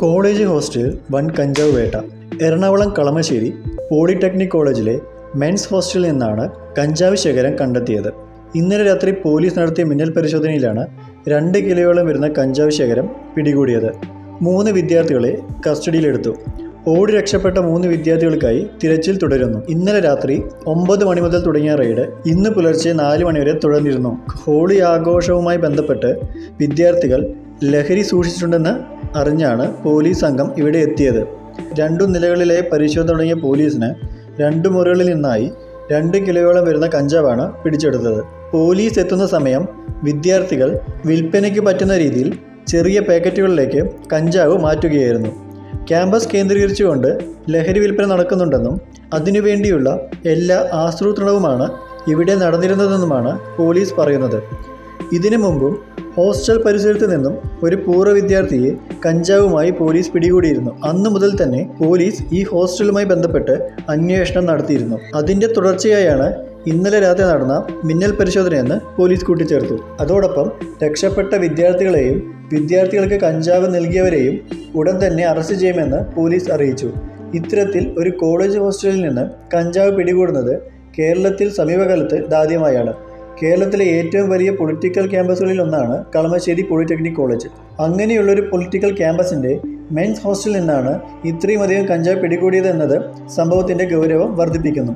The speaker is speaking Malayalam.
കോളേജ് ഹോസ്റ്റലിൽ വൻ കഞ്ചാവ് വേട്ട എറണാകുളം കളമശ്ശേരി പോളിടെക്നിക് കോളേജിലെ മെൻസ് ഹോസ്റ്റലിൽ നിന്നാണ് കഞ്ചാവ് ശേഖരം കണ്ടെത്തിയത്. ഇന്നലെ രാത്രി പോലീസ് നടത്തിയ മിന്നൽ പരിശോധനയിലാണ് രണ്ട് കിലോയോളം വരുന്ന കഞ്ചാവ് ശേഖരം പിടികൂടിയത്. മൂന്ന് വിദ്യാർത്ഥികളെ കസ്റ്റഡിയിലെടുത്തു. ഓടി രക്ഷപ്പെട്ട മൂന്ന് വിദ്യാർത്ഥികൾക്കായി തിരച്ചിൽ തുടരുന്നു. ഇന്നലെ രാത്രി ഒമ്പത് മണി മുതൽ തുടങ്ങിയ റെയ്ഡ് ഇന്ന് പുലർച്ചെ നാല് മണിവരെ തുടർന്നിരുന്നു. ഹോളി ആഘോഷവുമായി ബന്ധപ്പെട്ട് വിദ്യാർത്ഥികൾ ലഹരി സൂക്ഷിച്ചിട്ടുണ്ടെന്ന് അറിഞ്ഞാണ് പോലീസ് സംഘം ഇവിടെ എത്തിയത്. രണ്ടു നിലകളിലെ പരിശോധന തുടങ്ങിയ പോലീസിന് രണ്ട് മുറികളിൽ നിന്നായി രണ്ട് കിലോയോളം വരുന്ന കഞ്ചാവാണ് പിടിച്ചെടുത്തത്. പോലീസ് എത്തുന്ന സമയം വിദ്യാർത്ഥികൾ വിൽപ്പനയ്ക്ക് പറ്റുന്ന രീതിയിൽ ചെറിയ പാക്കറ്റുകളിലേക്ക് കഞ്ചാവ് മാറ്റുകയായിരുന്നു. ക്യാമ്പസ് കേന്ദ്രീകരിച്ചുകൊണ്ട് ലഹരി വിൽപ്പന നടക്കുന്നുണ്ടെന്നും അതിനുവേണ്ടിയുള്ള എല്ലാ ആസൂത്രണവുമാണ് ഇവിടെ നടന്നിരുന്നതെന്നുമാണ് പോലീസ് പറയുന്നത്. ഇതിനു മുമ്പും ഹോസ്റ്റൽ പരിസരത്ത് നിന്നും ഒരു പൂർവ വിദ്യാർത്ഥിയെ കഞ്ചാവുമായി പോലീസ് പിടികൂടിയിരുന്നു. അന്നു മുതൽ തന്നെ പോലീസ് ഈ ഹോസ്റ്റലുമായി ബന്ധപ്പെട്ട് അന്വേഷണം നടത്തിയിരുന്നു. അതിന്റെ തുടർച്ചയായാണ് ഇന്നലെ രാത്രി നടന്ന മിന്നൽ പരിശോധനയെന്ന് പോലീസ് കൂട്ടിച്ചേർത്തു. അതോടൊപ്പം രക്ഷപ്പെട്ട വിദ്യാർത്ഥികളെയും വിദ്യാർത്ഥികൾക്ക് കഞ്ചാവ് നൽകിയവരെയും ഉടൻ തന്നെ അറസ്റ്റ് ചെയ്യുമെന്ന് പോലീസ് അറിയിച്ചു. ഇത്തരത്തിൽ ഒരു കോളേജ് ഹോസ്റ്റലിൽ നിന്ന് കഞ്ചാവ് പിടികൂടുന്നത് കേരളത്തിൽ സമീപകാലത്ത് ഇതാദ്യമായാണ് കേരളത്തിലെ ഏറ്റവും വലിയ പൊളിറ്റിക്കൽ ക്യാമ്പസുകളിൽ ഒന്നാണ് കളമശ്ശേരി പോളിടെക്നിക് കോളേജ്. അങ്ങനെയുള്ള ഒരു പൊളിറ്റിക്കൽ ക്യാമ്പസിന്റെ മെൻസ് ഹോസ്റ്റലിൽ നിന്നാണ് ഇത്രയും അധികം കഞ്ചാവ് പിടികൂടിയത് എന്നത് സംഭവത്തിന്റെ ഗൗരവം വർദ്ധിപ്പിക്കുന്നു.